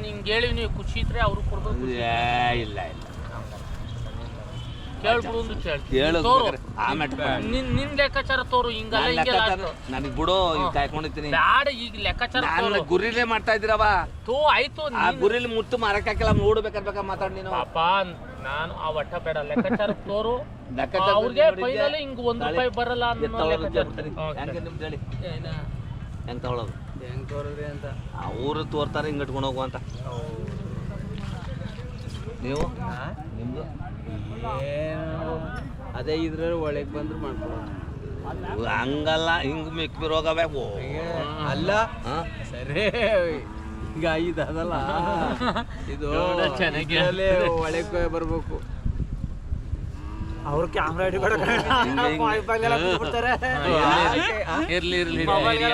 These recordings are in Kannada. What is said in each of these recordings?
ನಾನು ಹಿಂಗೆ ಹೇಳಿ ನೀವು ಖುಷಿ ಇದ್ರೆ ಅವ್ರು ಕೊಡ್ಬೇಕು ಏ, ಇಲ್ಲ ಇಲ್ಲ. ಕೇಳ್ಬಿಡು ಒಂದು ಕೇಳ್ತೀನಿ. ಕೇಳು ತೋರು. ಬೇಕಾದ್ರೆ ಆಮೇಲೆ ನಿನ್ ನಿನ್ ಲೆಕ್ಕಾಚಾರ ತೋರು ಹಿಂಗಲ್ಲ ನನಗ್ ಬಿಡು ಈಗ ಕಾಯ್ಕೊಂಡಿರ್ತೀನಿ ಬ್ಯಾಡ ಈಗ ಲೆಕ್ಕಾಚಾರ ನಾನು ತೋರು. ಗುರಿಲೇ ಮಾಡ್ತಾ ಇದ್ದೀರವ ತೋ ಆಯ್ತು ಆ ನೀನು- ಗುರಿಲಿ ಮುತ್ತು ಮಾರಕ್ಕಾಕಿಲ್ಲ ಬೇಕಾ ಮಾತಾಡ್ ನೀನು. ಪಾಪ ನಾನು ಆ ಒಟ್ಟ ಬೇಡ. ಲೆಕ್ಕಾಚಾರ ತೋರು. ಲೆಕ್ಕಾಚಾರ ಅವ್ರಿಗೆ ನೋಡಿದ್ದೆ? ಫೈನಲ್ ಹಿಂಗ್ ಒಂದ್ ರೂಪಾಯಿ ಬರಲ್ಲ ಎತ್ತ್ ಅನ್ನೋ ತಗೊಳ್ಳೋದು ಲೆಕ್ಕಾಚಾರ ಜವಾಬ್ದಾರಿ. ಹ್ಮ್, ಹೆಂಗೆ ನಿಮ್ದು ಹೇಳಿ? ಏನ? ಹೆಂಗ್ ತಗೊಳ್ಳೋದು ಹೆಂಗ್ ತೋರಿದ್ರಿ ಅಂತ? ಅವರು ತೋರ್ತಾರೆ ಹಿಂಗ್ ಇಟ್ಕೊಂಡು ಹೋಗುವ ಅಂತ. ನೀವು? ನಿಮ್ದು? ಏನು? ಅದೇ ಇದ್ರಲ್ಲಿ ಒಳಗೆ ಬಂದ್ರೆ ಮಾಡ್ಕೊಳ ಹಂಗಲ್ಲ ಹಿಂಗ್ ಮಿಕ್ ಬಿರೋಗಬೇಕು ಓ ಅಲ್ಲ? ಹಾ? ಸರಿ. ಈಗ ಇದು ಅದಲ್ಲ. ಇದು ಒಳಗೆ ಬರ್ಬೇಕು. ಅವ್ರ ಕ್ಯಾಮ್ರಾ ಹಿಡಿಬೇಡ ಇರ್ಲಿ ಇರ್ಲಿ.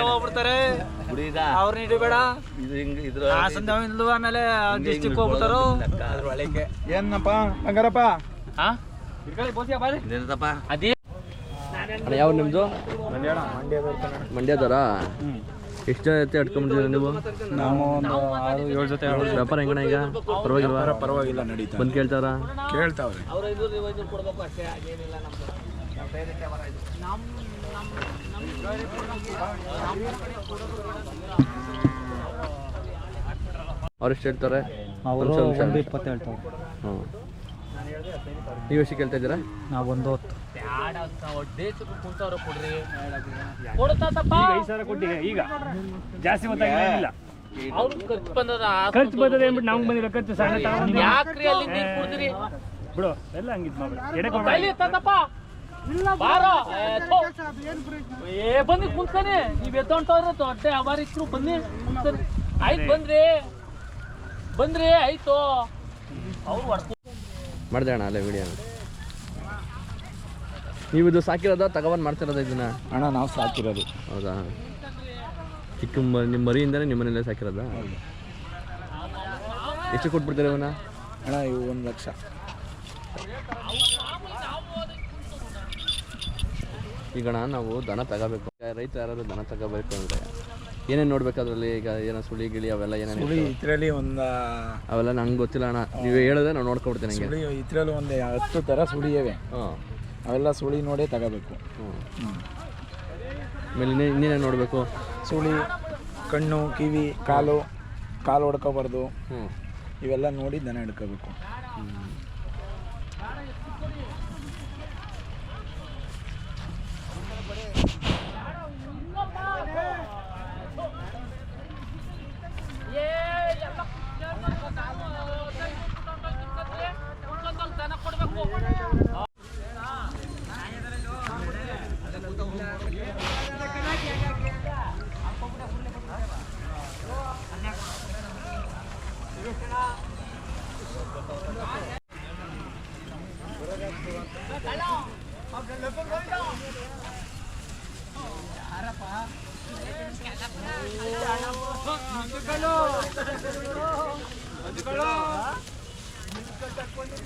ಹೋಗ್ಬಿಡ್ತಾರೆ. ಬಿಡಿ ಈಗ ಅವ್ರನ್ನ ಹಿಡಿಬೇಡ ಇದು ಹಿಂಗ್ ಇದ್ರ ಹಾಸನ ಇಲ್ಲು ಆಮೇಲೆ ಡಿಸ್ಟಿಕ್ ಹೋಗ್ಬಿಡ್ತಾರೋ? ಅದ್ರ ಒಳಗೆ. ಏನಪ್ಪ ಹಂಗಾರಪ್ಪ ಹಾ ಅದೇ. ಯಾವ ನಿಮ್ಮದು ಮಂಡ್ಯದವರಾ? ಎಷ್ಟು ಜನ ಜೊತೆ ಅಟ್ಕೊಂಡ್ಬಿಟ್ಟಿದ್ದೀರಾ ನೀವು? ನಾವು ಒಂದು ಆರು ಏಳು ಜೊತೆ ವ್ಯಾಪಾರ ಹೆಂಗಣ ಈಗ? ಪರವಾಗಿಲ್ಲ ಪರವಾಗಿಲ್ಲ ನಡೀತಾ ಬಂದು ಕೇಳ್ತಾರ ಕೇಳ್ತಾವ್ರೆ. ಅವ್ರು ಎಷ್ಟು ಹೇಳ್ತಾರೆ. ಅವರು. ಒಂದು ಇಪ್ಪತ್ತು ಹೇಳ್ತಾವ್ರೆ ಹ್ಞೂ ನೀವು ಎಷ್ಟು ಕೇಳ್ತಾ ಇದ್ದೀರಾ? ನಾವು ಒಂದು ಹೊತ್ತು. ಕೊಟ್ಟಿಗೆ ಈಗ. ಜಾಸ್ತಿ ಗೊತ್ತಾಗಿಲ್ಲ ಖರ್ಚು ಬಂದದ ಖರ್ಚು ಬಂದದ ನಮ್ಗೆ ಖರ್ಚು ಸಣ್ಣ ಬಿಡು ಎಲ್ಲ ಹಂಗಿದ್ ಬಾರೋ. ಏ, ಬನ್ನಿ ಕುಂತ್ಕನೆ ನೀವ್ ಎದ್ದೊಂಟವ್ರ ದೊಡ್ಡ ಅವಾರಿಕ್ರು ಬನ್ನಿ ಕುಂತಾನೆ ಆಯ್ತು ಬಂದ್ರಿ ಬಂದ್ರಿ ಆಯ್ತು. ಅವ್ರು ಮಾಡಿದೆ ಅಣ್ಣ ಅಲ್ಲೇ ವಿಡಿಯೋ ನೀವು ಇದು ಸಾಕಿರೋದ ತಗೊಬಂದು ಮಾಡ್ತಿರೋದ ಇದನ್ನ? ಅಣ್ಣ ನಾವು ಸಾಕಿರೋದು. ಹೌದಾ? ಚಿಕ್ಕ ನಿಮ್ ನಿಮ್ಮ ಮರಿಯಿಂದನೇ ನಿಮ್ಮ ಸಾಕಿರೋದ? ಸಾಕಿರೋದಾ ಎಷ್ಟು ಕೊಟ್ಬಿಡ್ತಾರೆ ಇವನ್ನ? ಅಣ್ಣ ಇವು ಒಂದು ಲಕ್ಷ. ಈಗ ನಾವು ದನ ತಗೋಬೇಕು. ರೈತ ಯಾರಾದ್ರು ದನ ತಗೋಬೇಕು ಅಂದರೆ ಏನೇನು ನೋಡ್ಬೇಕು ಅದರಲ್ಲಿ? ಈಗ ಏನೋ ಸುಳಿ ಗಿಳಿ ಅವೆಲ್ಲ ಏನೇನು ಸುಳಿ ಇದ್ರಲ್ಲಿ ಒಂದು ಅವೆಲ್ಲ ನಂಗೆ ಗೊತ್ತಿಲ್ಲ ಅಣ್ಣ. ನೀವು ಹೇಳಿದ್ರೆ ನಾವು ನೋಡ್ಕೊಡ್ತೀನಿ ಸುಳಿ ಇದ್ರಲ್ಲಿ ಒಂದು ಹತ್ತು ಥರ ಸುಳಿ ಇವೆ. ಹಾಂ. ಅವೆಲ್ಲ ಸುಳಿ ನೋಡೇ ತಗೋಬೇಕು. ಆಮೇಲೆ ಇನ್ನೇ ಇನ್ನೇನು ನೋಡಬೇಕು? ಸುಳಿ ಕಣ್ಣು ಕಿವಿ ಕಾಲು ಕಾಲು ಹೊಡ್ಕೋಬಾರ್ದು. ಹ್ಞೂ ಇವೆಲ್ಲ ನೋಡಿ ದನ ಹಿಡ್ಕೋಬೇಕು.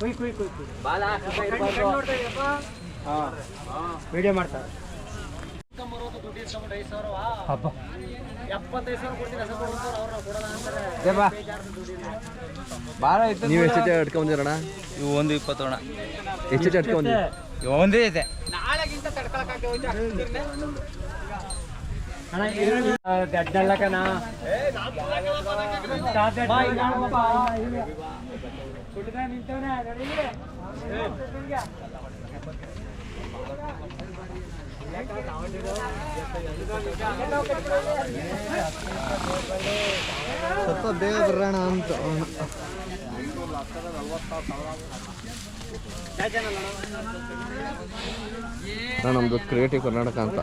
ಕುಯ್ ಕುಯ್ ಕುಯ್ ಕುಯ್ ವಿಡಿಯೋ ಮಾಡ್ತಾರೆ. ಹಬ್ಬ ನೀವು ಎಷ್ಟು ಜೊತೆ ಅಟ್ಕೊಂಬಂದಿರಣ್ಣ ಇವು ಒಂದು ಇಪ್ಪತ್ತು ಅಣ್ಣ ಎಷ್ಟು ಅಟ್ಕೊಂಬಂದಿ ಒಂದೇ ಇದೆ. ಸ್ವಲ್ಪ ಬೇಗ ಬರೋಣ ಅಂತ. ನಮ್ದು ನಮ್ಮದು ಕ್ರಿಯೇಟಿವ್ ಕರ್ನಾಟಕ ಅಂತ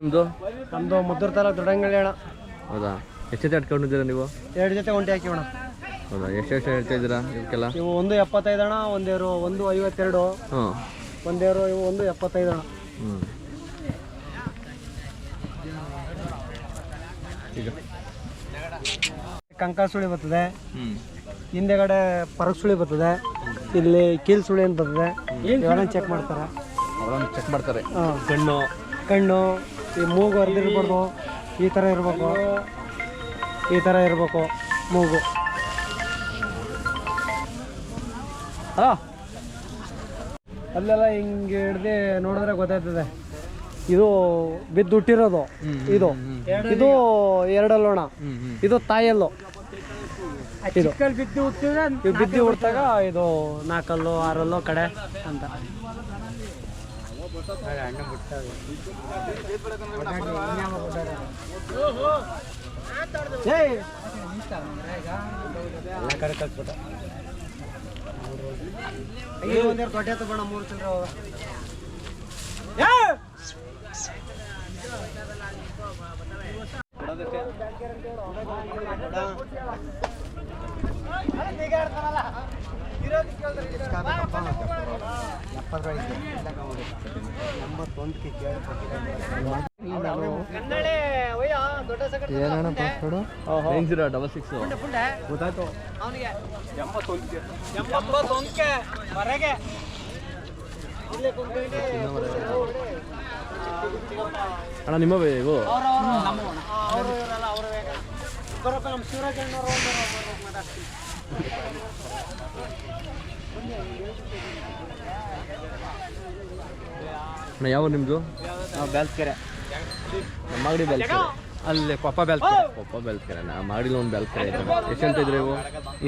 ನಮ್ದು ನಮ್ದು ಮುದ್ದೂರ್ ತಾಲೂಕು ದೊಡ್ಡಂಗಳಿ ಅಣ್ಣ. ಹೌದಾ? ಎಷ್ಟು ಜೊತೆ ಅಟ್ಕೊಂಡಿದ್ದೀರ ನೀವು? ಎರಡು ಜೊತೆ ಒಂಟಿ ಹಾಕಿ ಅಣ್ಣ ಹೌದಾ? ಎಷ್ಟು ಎಷ್ಟು ಹೇಳ್ತಾ ಇದ್ದೀರಾ ಇವಕ್ಕೆಲ್ಲ ಇವು ಒಂದು ಎಪ್ಪತ್ತೈದು ಅಣ್ಣ ಒಂದೇರು ಒಂದು ಐವತ್ತೆರಡು. ಹ್ಞೂ ಒಂದೇರು ಇವು ಒಂದು ಎಪ್ಪತ್ತೈದು ಅಣ್ಣ. ಹ್ಞೂ ಈಗ? ಕಂಕ ಸುಳಿ ಬರ್ತದೆ. ಹ್ಞೂ ಹಿಂದೆಗಡೆ ಪರಕ್ ಸುಳಿ ಬರ್ತದೆ. ಇಲ್ಲಿ ಕೀಲ್ ಸುಳಿ ಅಂತ ಬರ್ತದೆ. ಇವೆಲ್ಲ ಚೆಕ್ ಮಾಡ್ತಾರೆ. ಚೆಕ್ ಮಾಡ್ತಾರೆ. ಹಾಂ. ಕಣ್ಣು ಕಣ್ಣು ಈ ಮೂಗು ಹರಿದಿರ್ಬಾರ್ದು ಈ ಥರ ಇರಬೇಕು. ಈ ಥರ ಇರಬೇಕು. ಮೂಗು. ಅಲ್ಲ ಅಲ್ಲೆಲ್ಲ ಹಿಂಗೆ ಹಿಡ್ದು ನೋಡಿದ್ರೆ ಗೊತ್ತಾಯ್ತದೆ ಇದು ಬಿದ್ದು ಹುಟ್ಟಿರೋದು. ಇದು. ಇದು ಎರಡಲ್ಲೋಣ. ಇದು ತಾಯಲ್ಲು ಇದು ಬಿದ್ದು ಇದು. ಬಿದ್ದು ಹುಡ್ತಾಗ ಇದು ನಾಲ್ಕಲ್ಲು ಆರಲ್ಲೋ ಕಡೆ ಅಂತ. ಏಯ್! ಎಲ್ಲ ಕಡೆ. ಅಯ್ಯೋ, ಒಂದೆರಡು ದೊಡ್ಡ ಬೇಡ, ಮೂರು ಚಿಲ್ರೆ ಅವ. ಏನಣ್ಣ password nine zero double six ಗೊತ್ತಾಯ್ತು. ಅಣ್ಣ ನಿಮ್ಮವೇ ಇವು? ನಮ್ಮ ಶಿವರಾಜ್ ಮಾತಾಡ್ತೀನಿ ಅಣ್ಣ ಯಾವ ನಿಮ್ಮದು ನಾವು ಬೆಲ್ಸ್ಕೆರೆ ನಮ್ಮ ಮಾಗಡಿ ಬೆಲ್ಕೆರೆ ಅಲ್ಲಿ ಪಪ್ಪ ಬೆಲ್ಸ್ಕೆರೆ ಪಪ್ಪ ಬೆಲ್ಕೆರೆ ನಾ ಮಾಡಿಲ್ಲ ಒಂದು ಬೆಲ್ಕೆರೆ ಇದೆ. ಎಷ್ಟು ಅಂತ ಇದ್ರಿ ಇವು?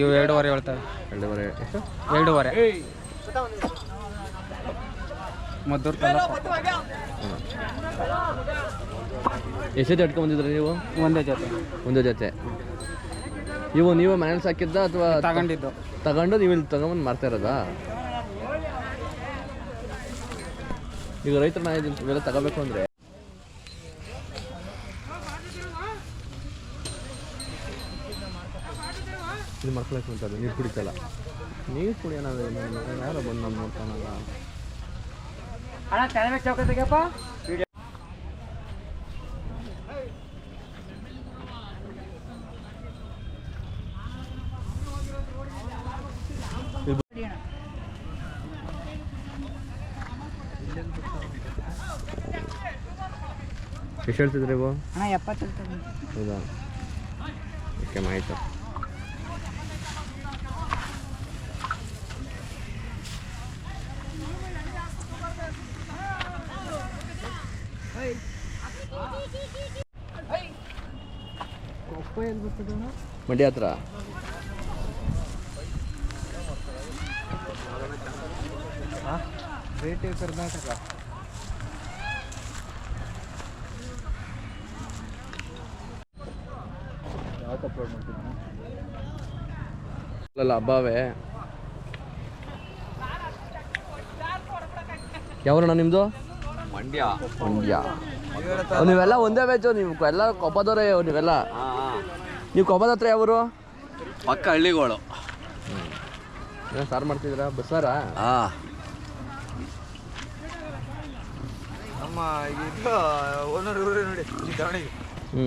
ಇವು ಎರಡೂವರೆ ಹೇಳ್ತಾರೆ. ಎರಡೂವರೆ ಎಷ್ಟು? ಎರಡೂವರೆ. ಮದ್ದೂರು ತಾಲೂಕು. ಎಷ್ಟು ಜೊತೆ ಬಂದಿದ್ರಿ ನೀವು? ಒಂದೇ ಜೊತೆ. ಒಂದೇ ಜೊತೆ. ಇವು ನೀವು ಮನೇಲಿ ಸಾಕಿದ್ದ ಅಥವಾ ತಗೊಂಡಿದ್ದು. ತಗೊಂಡು ನೀವು ಇಲ್ಲಿ ತಗೊಂಬಂದು ಮಾರ್ತಾ ಇರೋದಾ? ಈಗ ರೈತರ ಇವೆಲ್ಲ ತಗೋಬೇಕು ಅಂದರೆ? ಇದು ಮಕ್ಕಳು ಅಂತ ನೀರು ಕುಡಿತಲ್ಲ. ನೀರು ಕುಡಿಯೋಣ ಯಾರೋ ಬಂದು ನಾನು ನೋಡ್ತಾನಲ್ಲ. ಅಣ್ಣ ಚೌಕ ತೆಗಿಯಪ್ಪ. ಎಷ್ಟು ಹೇಳ್ತಿದ್ರಿ ಇವು? ಅಣ್ಣ ಎಪ್ಪತ್ತು ಹೌದಾ? ಓಕೆ ಮಾಹಿತಿ. ಮಂಡ್ಯ ಹತ್ರ? ರೇಟ್ ಕರ್ನಾಟಕ. ಅಲ್ಲ ಹಬ್ಬವೇ ಯಾವಣ್ಣ ನಿಮ್ಮದು ಮಂಡ್ಯ. ಮಂಡ್ಯ. ನೀವೆಲ್ಲ ಒಂದೇ ಬ್ಯಾಚು ನೀವು ಎಲ್ಲ ಕೊಪ್ಪದವರೇ ನೀವೆಲ್ಲ. ನೀವು ಕೊಪ್ಪದ ಹತ್ರ ಯಾವರು? ಪಕ್ಕ ಹಳ್ಳಿಗಳು. ಏನು ಸಾರು ಮಾಡ್ತಿದ್ದೀರಾ? ಹ್ಮ್ ಹಾ. ನಮ್ಮ ಇದು ಓನರ್ ನೋಡಿ ಹ್ಞೂ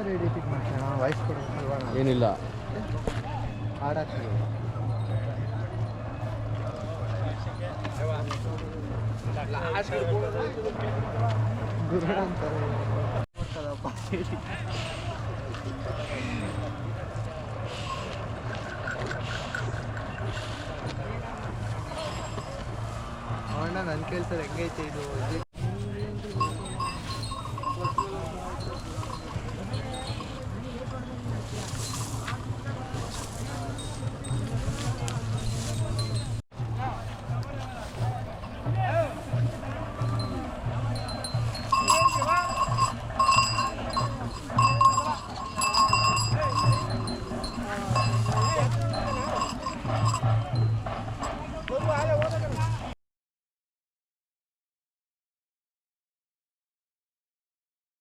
ಥರ ಎಡಿಟಿಂಗ್ ಮಾಡ್ತೀವಿ ವಾಯ್ಸ್ ಏನಿಲ್ಲ ಹಾಡಾಕ್ತೀವಿ ಗುರುಡ ಅಂತಾರೆ ಗೊತ್ತದಪ್ಪ. ಅಣ್ಣ ನನ್ನ ಕೇಳ್ತಾರೆ ಹೆಂಗೈತೆ ಇದು?